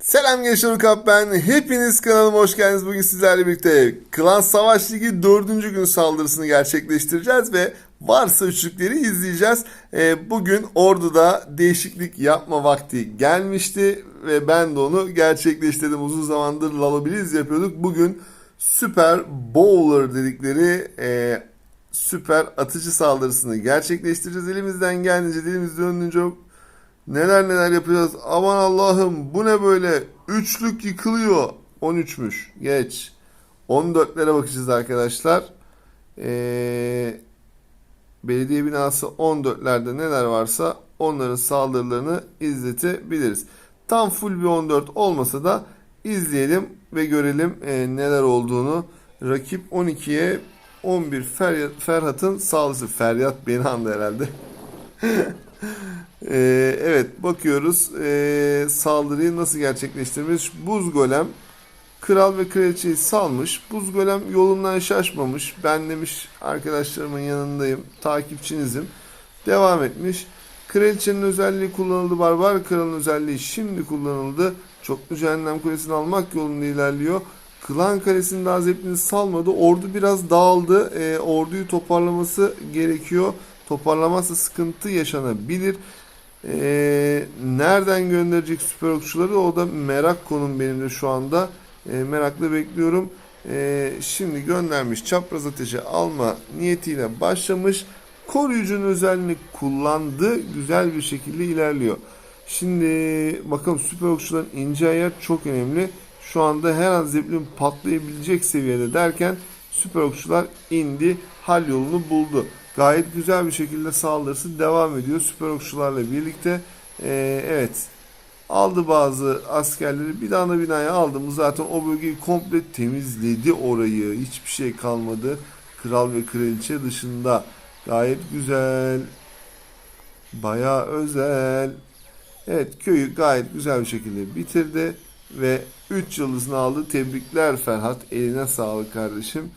Selam gençler Kap ben. Hepiniz kanalıma hoş geldiniz. Bugün sizlerle birlikte Klan Savaş Ligi 4. gün saldırısını gerçekleştireceğiz ve varsa üçlükleri izleyeceğiz. Ee, bugün Ordu'da değişiklik yapma vakti gelmişti ve ben de onu gerçekleştirdim. Uzun zamandır Lalobiliz yapıyorduk. Bugün Süper Bowler dedikleri e, süper atıcı saldırısını gerçekleştireceğiz. Elimizden geldiğince dilimiz döndüğünce Neler neler yapacağız. Aman Allah'ım bu ne böyle? Üçlük yıkılıyor. 13'müş. Geç. 14'lere bakacağız arkadaşlar. Ee, belediye binası 14'lerde neler varsa onların saldırılarını izletebiliriz. Tam full bir 14 olmasa da izleyelim ve görelim e, neler olduğunu. Rakip 12'ye 11 Feryat, Ferhat'ın sağlısı. Feryat beni andı herhalde. Ee, evet bakıyoruz ee, saldırıyı nasıl gerçekleştirmiş. Buz golem kral ve kraliçeyi salmış. Buz golem yolundan şaşmamış. Ben demiş arkadaşlarımın yanındayım. Takipçinizim. Devam etmiş. Kraliçenin özelliği kullanıldı. Barbar kralın özelliği şimdi kullanıldı. Çoklu cehennem kulesini almak yolunda ilerliyor. Klan kalesini daha zeplini salmadı. Ordu biraz dağıldı. Ee, orduyu toparlaması gerekiyor. Toparlamazsa sıkıntı yaşanabilir. Ee, nereden gönderecek süper okçuları o da merak konum benim de şu anda. Ee, merakla bekliyorum. Ee, şimdi göndermiş çapraz ateşi alma niyetiyle başlamış. Koruyucunun özelliğini kullandı. Güzel bir şekilde ilerliyor. Şimdi bakalım süper okçuların ince ayar çok önemli. Şu anda her an zeplin patlayabilecek seviyede derken süper okçular indi. Hal yolunu buldu gayet güzel bir şekilde saldırısı devam ediyor süper okçularla birlikte. Ee, evet aldı bazı askerleri bir tane binaya aldı mı zaten o bölgeyi komple temizledi orayı hiçbir şey kalmadı. Kral ve kraliçe dışında gayet güzel baya özel. Evet köyü gayet güzel bir şekilde bitirdi ve 3 yıldızını aldı. Tebrikler Ferhat eline sağlık kardeşim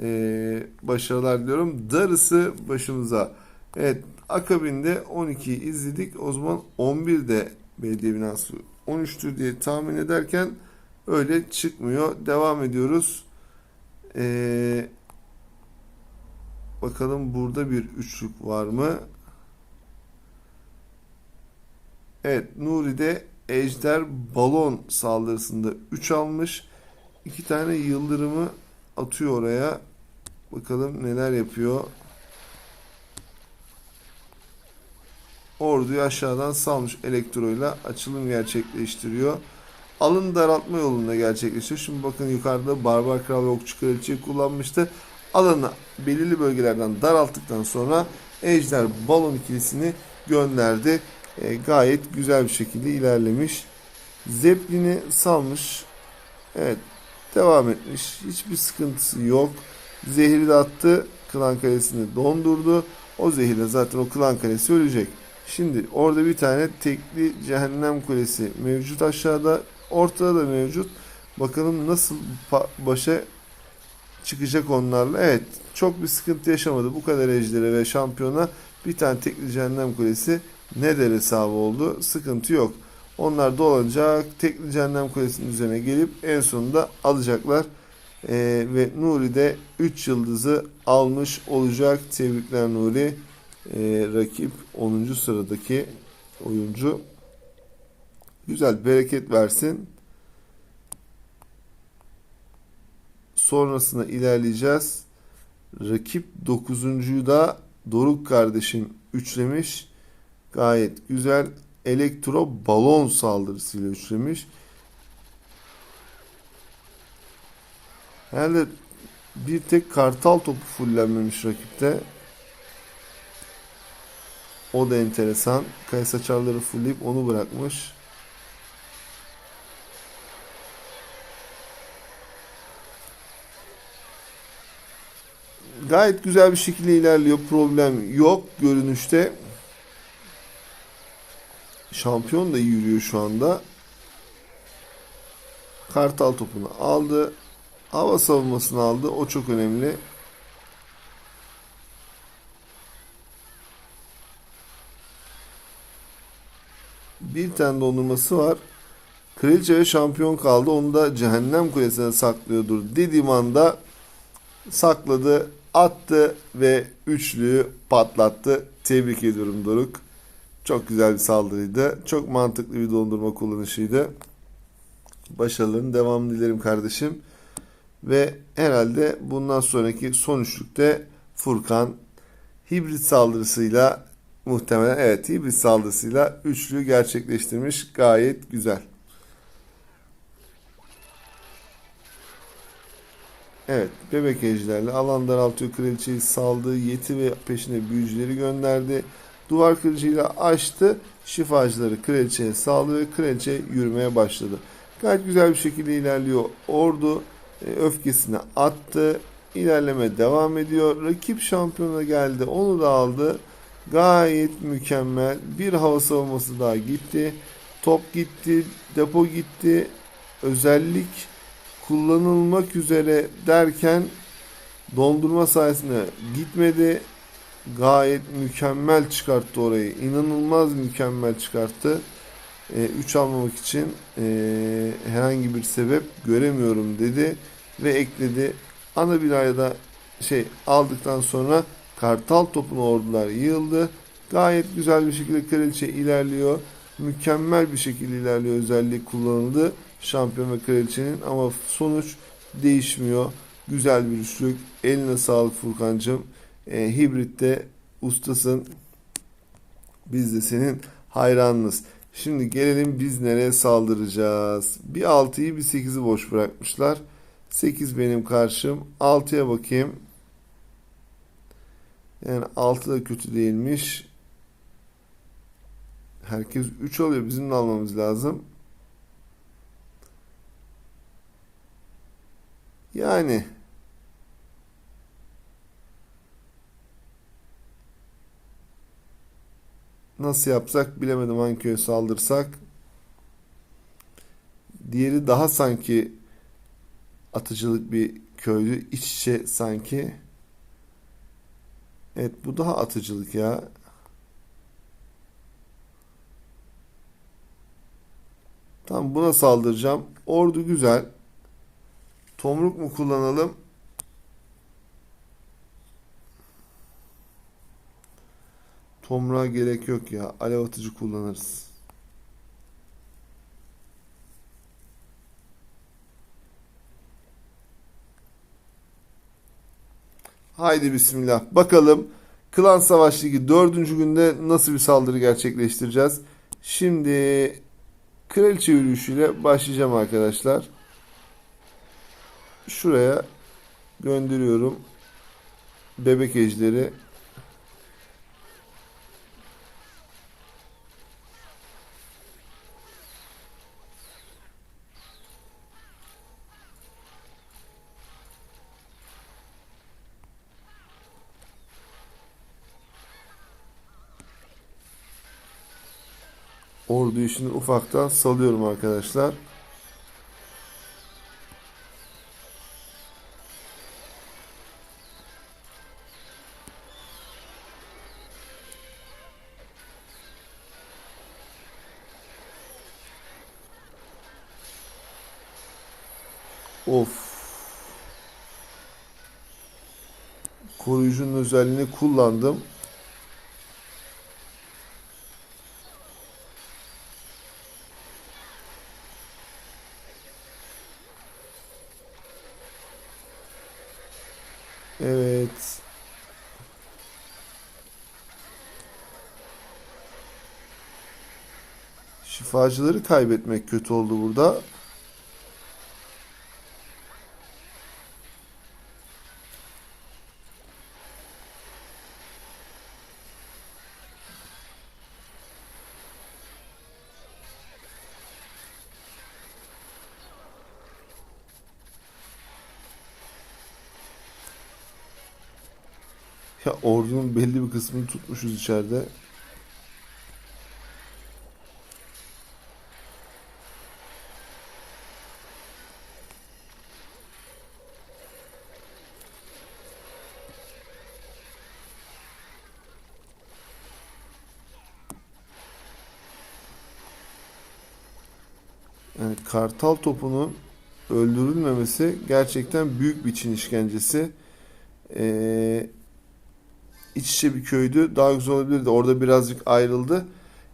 ee, başarılar diliyorum. Darısı başımıza. Evet akabinde 12'yi izledik. O zaman 11'de belediye binası 13'tür diye tahmin ederken öyle çıkmıyor. Devam ediyoruz. Ee, bakalım burada bir üçlük var mı? Evet Nuri'de Ejder balon saldırısında 3 almış. 2 tane yıldırımı atıyor oraya. Bakalım neler yapıyor. Orduyu aşağıdan salmış elektroyla açılım gerçekleştiriyor. Alın daraltma yolunda gerçekleşiyor. Şimdi bakın yukarıda Barbar Kral ve Okçu Kraliçeyi kullanmıştı. Alanı belirli bölgelerden daralttıktan sonra Ejder balon ikilisini gönderdi. E, gayet güzel bir şekilde ilerlemiş. Zeppelin'i salmış. Evet Devam etmiş. Hiçbir sıkıntısı yok. Zehri de attı. Klan kalesini dondurdu. O zehirle zaten o klan kalesi ölecek. Şimdi orada bir tane tekli cehennem kulesi mevcut aşağıda. Ortada da mevcut. Bakalım nasıl başa çıkacak onlarla. Evet çok bir sıkıntı yaşamadı. Bu kadar ejdere ve şampiyona bir tane tekli cehennem kulesi ne der hesabı oldu. Sıkıntı yok. Onlar dolanacak. Tekli Cehennem Kulesi'nin üzerine gelip en sonunda alacaklar. Ee, ve Nuri de 3 yıldızı almış olacak. Tebrikler Nuri. Ee, rakip 10. sıradaki oyuncu. Güzel bereket versin. Sonrasında ilerleyeceğiz. Rakip 9.yu da Doruk kardeşim üçlemiş. Gayet güzel elektro balon saldırısıyla üçlemiş. Herhalde bir tek kartal topu fullenmemiş rakipte. O da enteresan. Kaya saçarları fullleyip onu bırakmış. Gayet güzel bir şekilde ilerliyor. Problem yok görünüşte. Şampiyon da yürüyor şu anda. Kartal topunu aldı. Hava savunmasını aldı. O çok önemli. Bir tane dondurması var. Kraliçe ve şampiyon kaldı. Onu da cehennem kulesine saklıyordur dediğim anda sakladı, attı ve üçlüyü patlattı. Tebrik ediyorum Doruk. Çok güzel bir saldırıydı. Çok mantıklı bir dondurma kullanışıydı. Başarıların devamını dilerim kardeşim. Ve herhalde bundan sonraki son üçlükte Furkan hibrit saldırısıyla muhtemelen evet hibrit saldırısıyla üçlü gerçekleştirmiş. Gayet güzel. Evet, bebek ejderle alan daraltıyor. Kraliçeyi saldı. Yeti ve peşine büyücüleri gönderdi. Duvar kırıcıyla açtı. Şifacıları kraliçeye ve kraliçe yürümeye başladı. Gayet güzel bir şekilde ilerliyor. Ordu e, öfkesini attı. İlerleme devam ediyor. Rakip şampiyona geldi. Onu da aldı. Gayet mükemmel. Bir hava savunması daha gitti. Top gitti. Depo gitti. Özellik kullanılmak üzere derken dondurma sayesinde gitmedi. Gayet mükemmel çıkarttı orayı. İnanılmaz mükemmel çıkarttı. 3 almamak için e, herhangi bir sebep göremiyorum dedi ve ekledi. Ana binaya da şey aldıktan sonra kartal topuna ordular yığıldı. Gayet güzel bir şekilde kraliçe ilerliyor. Mükemmel bir şekilde ilerliyor. Özellik kullanıldı. Şampiyon ve kraliçenin ama sonuç değişmiyor. Güzel bir üçlük. Eline sağlık Furkancığım. E, hibritte ustasın. Biz de senin hayranınız. Şimdi gelelim biz nereye saldıracağız. Bir 6'yı bir 8'i boş bırakmışlar. 8 benim karşım. 6'ya bakayım. Yani 6 da kötü değilmiş. Herkes 3 alıyor. Bizim de almamız lazım. Yani nasıl yapsak bilemedim hangi köye saldırsak. Diğeri daha sanki atıcılık bir köylü iç içe sanki. Evet bu daha atıcılık ya. Tamam buna saldıracağım. Ordu güzel. Tomruk mu kullanalım? Tomruğa gerek yok ya. Alev atıcı kullanırız. Haydi bismillah. Bakalım Klan Savaş Ligi 4. günde nasıl bir saldırı gerçekleştireceğiz? Şimdi kraliçe yürüyüşüyle başlayacağım arkadaşlar. Şuraya gönderiyorum. Bebek ejderi. Orduyu şimdi ufaktan salıyorum arkadaşlar. Of. Koruyucunun özelliğini kullandım. Evet. Şifacıları kaybetmek kötü oldu burada. Ya ordunun belli bir kısmını tutmuşuz içeride. Kartal topunun öldürülmemesi gerçekten büyük bir Çin işkencesi. Ee, iç içe bir köydü. Daha güzel olabilirdi. Orada birazcık ayrıldı.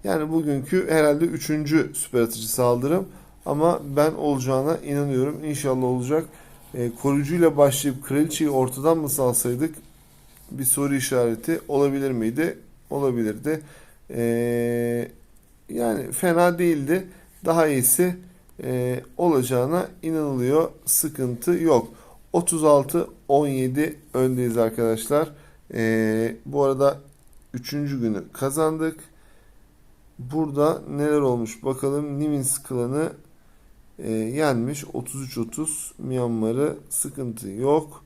Yani bugünkü herhalde üçüncü süper atıcı saldırım. Ama ben olacağına inanıyorum. İnşallah olacak. Ee, koruyucuyla başlayıp kraliçeyi ortadan mı salsaydık bir soru işareti olabilir miydi? Olabilirdi. Ee, yani fena değildi. Daha iyisi e, olacağına inanılıyor. Sıkıntı yok. 36-17 öndeyiz arkadaşlar. Ee, bu arada 3. günü kazandık. Burada neler olmuş bakalım. Nimins klanı e, yenmiş. 33-30 Myanmar'ı sıkıntı yok.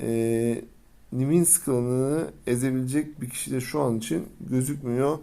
E, Nimins klanını ezebilecek bir kişi de şu an için gözükmüyor.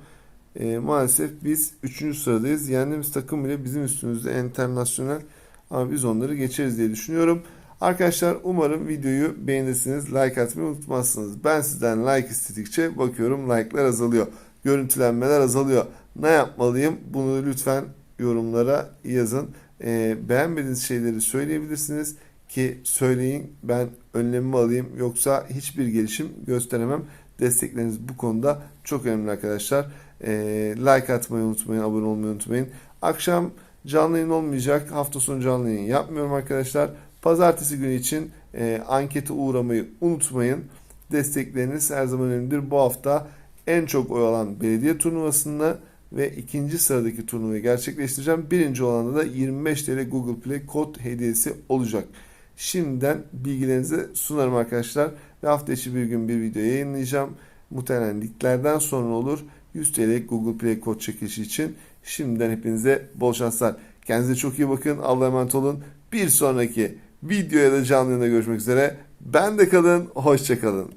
E, maalesef biz 3. sıradayız. Yendiğimiz takım bile bizim üstümüzde internasyonel ama biz onları geçeriz diye düşünüyorum. Arkadaşlar umarım videoyu beğenirsiniz. Like atmayı unutmazsınız. Ben sizden like istedikçe bakıyorum like'lar azalıyor. Görüntülenmeler azalıyor. Ne yapmalıyım? Bunu lütfen yorumlara yazın. Ee, beğenmediğiniz şeyleri söyleyebilirsiniz ki söyleyin ben önlemimi alayım yoksa hiçbir gelişim gösteremem. Destekleriniz bu konuda çok önemli arkadaşlar. Ee, like atmayı unutmayın, abone olmayı unutmayın. Akşam canlı yayın olmayacak. Hafta sonu canlı yayın yapmıyorum arkadaşlar. Pazartesi günü için e, ankete uğramayı unutmayın. Destekleriniz her zaman önemlidir. Bu hafta en çok oy alan belediye turnuvasında ve ikinci sıradaki turnuvayı gerçekleştireceğim. Birinci olanda da 25 TL Google Play kod hediyesi olacak. Şimdiden bilgilerinizi sunarım arkadaşlar. Ve hafta içi bir gün bir video yayınlayacağım. Muhtemelen liglerden sonra olur. 100 TL Google Play kod çekilişi için. Şimdiden hepinize bol şanslar. Kendinize çok iyi bakın. Allah'a emanet olun. Bir sonraki videoya da canlı yayında görüşmek üzere. Ben de kalın. Hoşça kalın.